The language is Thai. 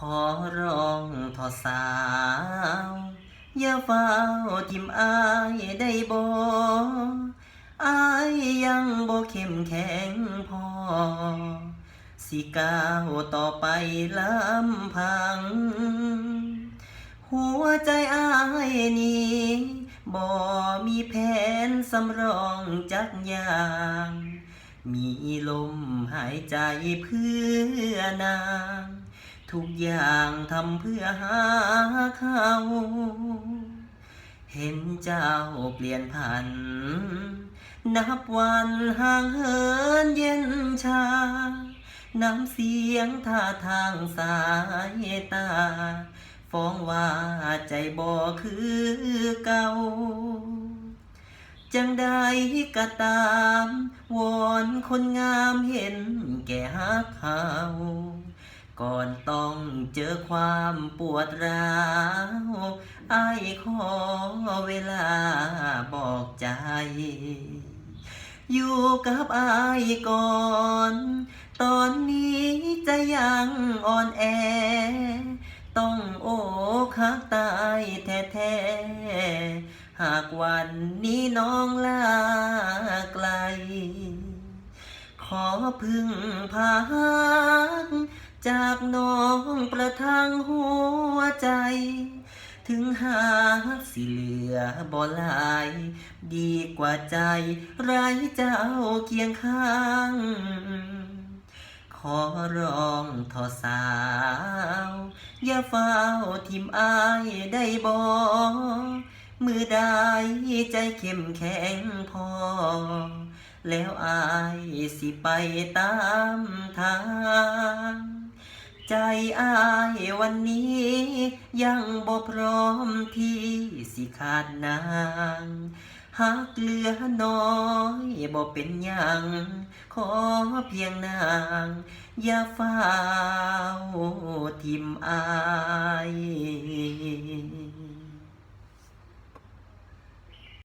ขอร้องทอสาว อย่าเฝ้าทิมอายได้บ่อายยังบ่เข้มแข็งพอ สิก้าวต่อไปลำพัง หัวใจอายนี้บ่มีแผนสำรองจักอย่างมีลมหายใจเพื่อนาง ทุกอย่างทำเพื่อหาเขาเห็นเจ้าเปลี่ยนผัน นับวันห่างเหินเย็นชา น้ำเสียงท่าทางสายตา ฟ้องว่าใจบ่คือเก่า จังใดก็ตาม วอนคนงามเห็นแก่ฮักเขา ก่อนต้องเจอความปวดร้าวอายขอเวลาบอกใจ อยู่กับอายก่อน ตอนนี้จะยังอ่อนแอ ต้องโอกหักตายแท้ๆ หากวันนี้น้องลาไกล ขอพึ่งพา จากน้องประทังหัวใจ ถึงหาสิเหลือบ่หลาย ดีกว่าใจ ไร้เจ้าเคียงข้าง ขอร้องทอสาว อย่าเฝ้าทิมอายได้บ่มือใดใจเข้มแข็งพอ แล้วอายสิไปตามทาง ใจอายวันนี้ ยังบ่พร้อมที่สิขาดนางหากเหลือน้อยบ่เป็นยังขอเพียงนาง อย่าเฝ้าทิมอาย